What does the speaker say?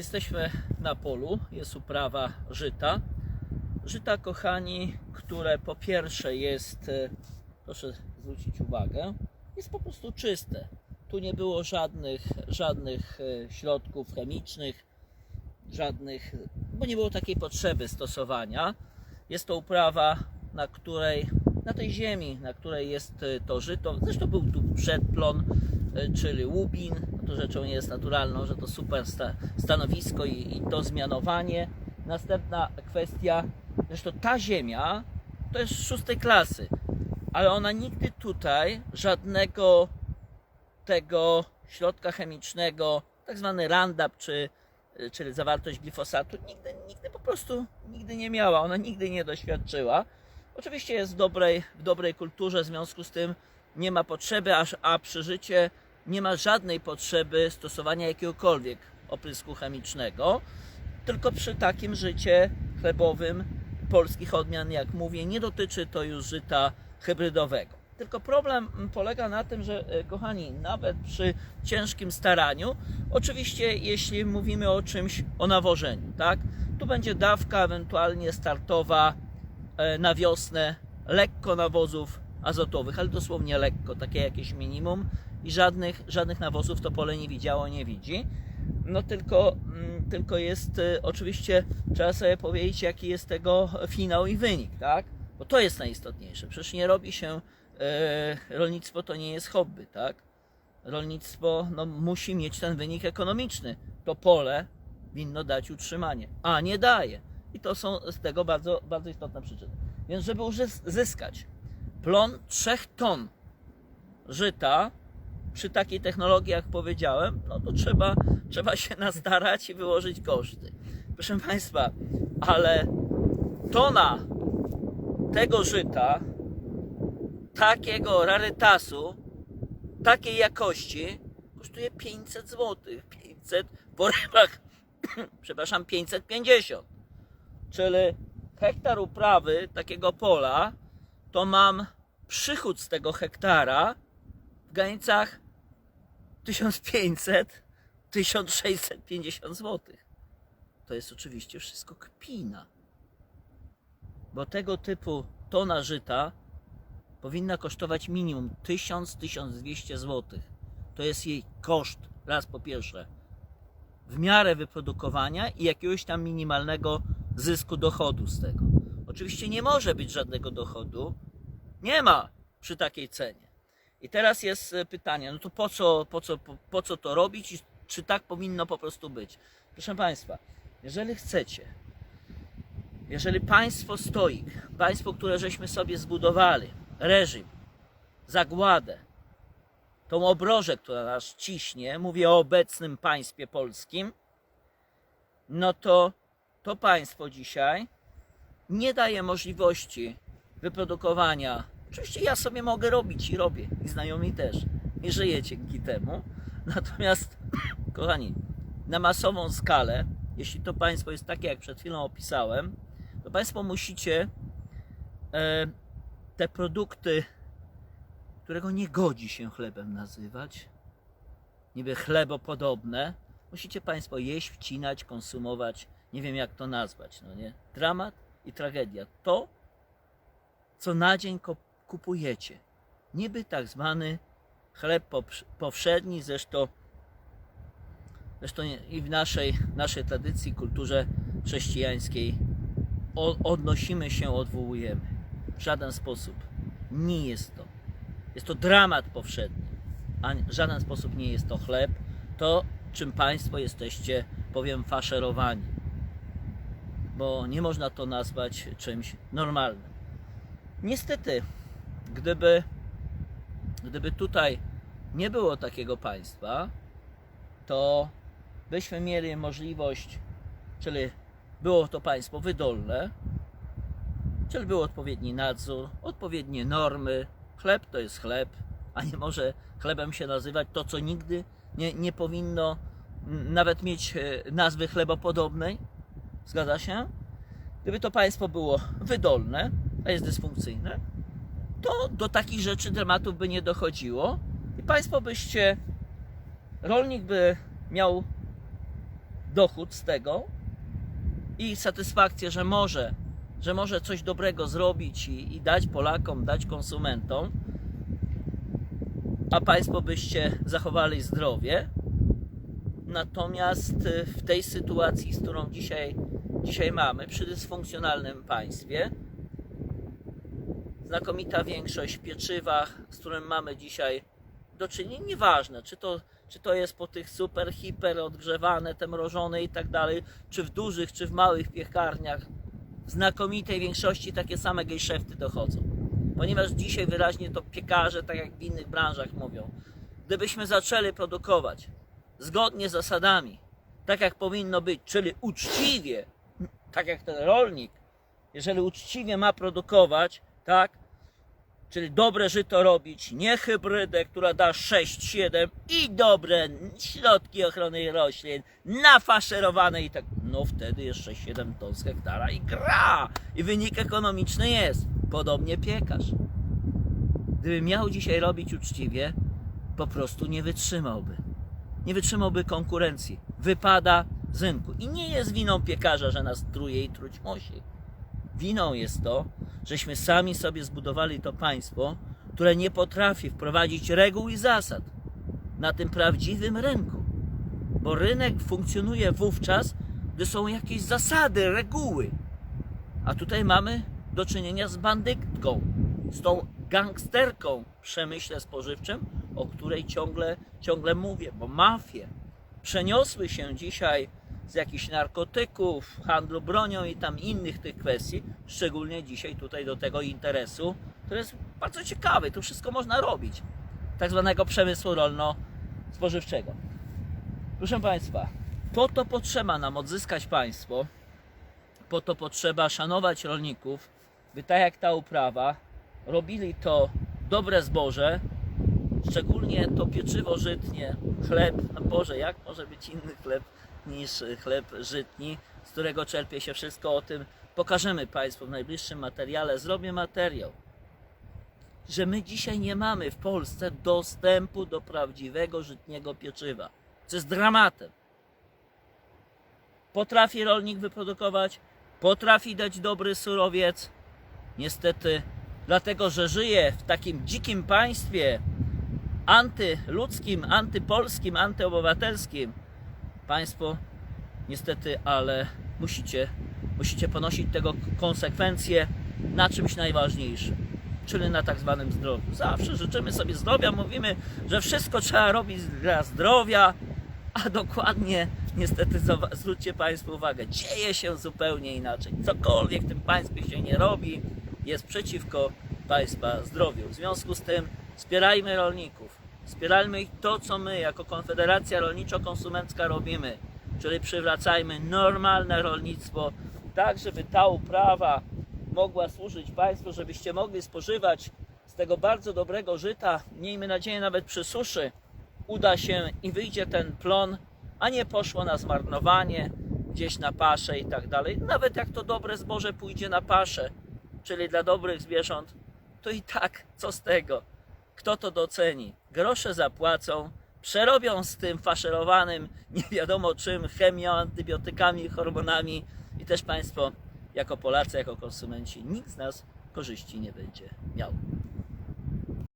Jesteśmy na polu, jest uprawa żyta. Żyta, kochani, które po pierwsze jest, e, proszę zwrócić uwagę, jest po prostu czyste. Tu nie było żadnych, żadnych e, środków chemicznych, żadnych, bo nie było takiej potrzeby stosowania. Jest to uprawa, na której, na tej ziemi, na której jest e, to żyto. Zresztą był tu przedplon, czyli łubin. To rzeczą jest naturalną, że to super sta, stanowisko i, i to zmianowanie. Następna kwestia, zresztą ta ziemia to jest szóstej klasy, ale ona nigdy tutaj żadnego tego środka chemicznego, tak zwany Roundup, czy, czyli zawartość glifosatu, nigdy, nigdy po prostu nigdy nie miała, ona nigdy nie doświadczyła. Oczywiście jest w dobrej, w dobrej kulturze, w związku z tym nie ma potrzeby, aż, a przy życie nie ma żadnej potrzeby stosowania jakiegokolwiek oprysku chemicznego, tylko przy takim życie chlebowym polskich odmian, jak mówię, nie dotyczy to już żyta hybrydowego. Tylko problem polega na tym, że e, kochani, nawet przy ciężkim staraniu, oczywiście jeśli mówimy o czymś, o nawożeniu, tak, tu będzie dawka ewentualnie startowa e, na wiosnę, lekko nawozów azotowych, ale dosłownie lekko, takie jakieś minimum i żadnych, żadnych nawozów to pole nie widziało, nie widzi. No tylko, mm, tylko jest e, oczywiście, trzeba sobie powiedzieć, jaki jest tego finał i wynik, tak? Bo to jest najistotniejsze. Przecież nie robi się, e, rolnictwo to nie jest hobby, tak? Rolnictwo no, musi mieć ten wynik ekonomiczny. To pole winno dać utrzymanie, a nie daje. I to są z tego bardzo, bardzo istotne przyczyny. Więc żeby uzys- zyskać plon 3 ton żyta przy takiej technologii, jak powiedziałem, no to trzeba, trzeba się nastarać i wyłożyć koszty. Proszę Państwa, ale tona tego żyta, takiego rarytasu, takiej jakości kosztuje 500 zł. 500 po rybach, przepraszam, 550. Czyli hektar uprawy takiego pola, to mam przychód z tego hektara w granicach 1500-1650 zł. To jest oczywiście wszystko kpina. Bo tego typu tona żyta powinna kosztować minimum 1000-1200 zł. To jest jej koszt, raz po pierwsze, w miarę wyprodukowania i jakiegoś tam minimalnego zysku dochodu z tego. Oczywiście nie może być żadnego dochodu. Nie ma przy takiej cenie. I teraz jest e, pytanie, no to po co, po co, po, po co to robić i czy tak powinno po prostu być? Proszę Państwa, jeżeli chcecie, jeżeli państwo stoi, państwo, które żeśmy sobie zbudowali, reżim, zagładę, tą obrożę, która nas ciśnie, mówię o obecnym państwie polskim, no to to państwo dzisiaj nie daje możliwości wyprodukowania. Oczywiście ja sobie mogę robić i robię, i znajomi też. Nie żyję dzięki temu. Natomiast, kochani, na masową skalę, jeśli to państwo jest takie, jak przed chwilą opisałem, to państwo musicie e, te produkty, którego nie godzi się chlebem nazywać, niby chlebopodobne, musicie państwo jeść, wcinać, konsumować, nie wiem jak to nazwać, no nie? Dramat i tragedia. To, co na dzień kupujecie. Niby tak zwany chleb powszedni, zresztą, zresztą i w naszej, naszej tradycji, kulturze chrześcijańskiej odnosimy się, odwołujemy. W żaden sposób nie jest to. Jest to dramat powszedni, a w żaden sposób nie jest to chleb. To, czym Państwo jesteście, powiem, faszerowani. Bo nie można to nazwać czymś normalnym. Niestety, gdyby, gdyby tutaj nie było takiego państwa, to byśmy mieli możliwość, czyli było to państwo wydolne, czyli był odpowiedni nadzór, odpowiednie normy. Chleb to jest chleb, a nie może chlebem się nazywać to, co nigdy nie, nie powinno nawet mieć e, nazwy chlebopodobnej. Zgadza się? Gdyby to państwo było wydolne, a jest dysfunkcyjne, to do takich rzeczy dramatów by nie dochodziło i państwo byście, rolnik by miał dochód z tego i satysfakcję, że może, że może coś dobrego zrobić i, i dać Polakom, dać konsumentom, a Państwo byście zachowali zdrowie. Natomiast y, w tej sytuacji, z którą dzisiaj, dzisiaj mamy, przy dysfunkcjonalnym państwie, znakomita większość w pieczywach, z którym mamy dzisiaj do czynienia, nieważne, czy to, czy to jest po tych super, hiper odgrzewane, te mrożone i tak dalej, czy w dużych, czy w małych piekarniach, w znakomitej większości takie same gejszefty dochodzą. Ponieważ dzisiaj wyraźnie to piekarze, tak jak w innych branżach mówią, gdybyśmy zaczęli produkować zgodnie z zasadami, tak jak powinno być, czyli uczciwie, tak jak ten rolnik, jeżeli uczciwie ma produkować, tak, czyli dobre żyto robić, nie hybrydę, która da 6-7 i dobre środki ochrony roślin, nafaszerowane i tak, no wtedy jeszcze 7 ton z hektara i gra! I wynik ekonomiczny jest. Podobnie piekarz. Gdyby miał dzisiaj robić uczciwie, po prostu nie wytrzymałby. Nie wytrzymałby konkurencji. Wypada z rynku. I nie jest winą piekarza, że nas truje i truć musi. Winą jest to, żeśmy sami sobie zbudowali to państwo, które nie potrafi wprowadzić reguł i zasad na tym prawdziwym rynku. Bo rynek funkcjonuje wówczas, gdy są jakieś zasady, reguły. A tutaj mamy do czynienia z bandytką, z tą gangsterką w przemyśle spożywczym, o której ciągle, ciągle mówię, bo mafie przeniosły się dzisiaj z jakichś narkotyków, handlu bronią i tam innych tych kwestii, szczególnie dzisiaj tutaj do tego interesu, który jest bardzo ciekawy. Tu wszystko można robić. Tak zwanego przemysłu rolno-spożywczego. Proszę Państwa, po to potrzeba nam odzyskać państwo, po to potrzeba szanować rolników, by tak jak ta uprawa, robili to dobre zboże, szczególnie to pieczywo żytnie, chleb, no Boże, jak może być inny chleb niż chleb żytni, z którego czerpie się wszystko o tym. Pokażemy Państwu w najbliższym materiale, zrobię materiał, że my dzisiaj nie mamy w Polsce dostępu do prawdziwego żytniego pieczywa, co jest dramatem. Potrafi rolnik wyprodukować, potrafi dać dobry surowiec, niestety dlatego, że żyje w takim dzikim państwie antyludzkim, antypolskim, antyobywatelskim, państwo niestety, ale musicie, musicie ponosić tego konsekwencje na czymś najważniejszym, czyli na tak zwanym zdrowiu. Zawsze życzymy sobie zdrowia, mówimy, że wszystko trzeba robić dla zdrowia, a dokładnie, niestety, zwróćcie Państwo uwagę, dzieje się zupełnie inaczej. Cokolwiek w tym państwie się nie robi, jest przeciwko Państwa zdrowiu. W związku z tym wspierajmy rolników, wspierajmy ich to, co my jako Konfederacja Rolniczo-Konsumencka robimy, czyli przywracajmy normalne rolnictwo, tak żeby ta uprawa mogła służyć Państwu, żebyście mogli spożywać z tego bardzo dobrego żyta, miejmy nadzieję nawet przy suszy, uda się i wyjdzie ten plon, a nie poszło na zmarnowanie, gdzieś na paszę i tak dalej. Nawet jak to dobre zboże pójdzie na paszę, czyli dla dobrych zwierząt, to i tak co z tego? Kto to doceni? Grosze zapłacą, przerobią z tym faszerowanym nie wiadomo czym, chemią, antybiotykami, hormonami i też Państwo jako Polacy, jako konsumenci, nikt z nas korzyści nie będzie miał.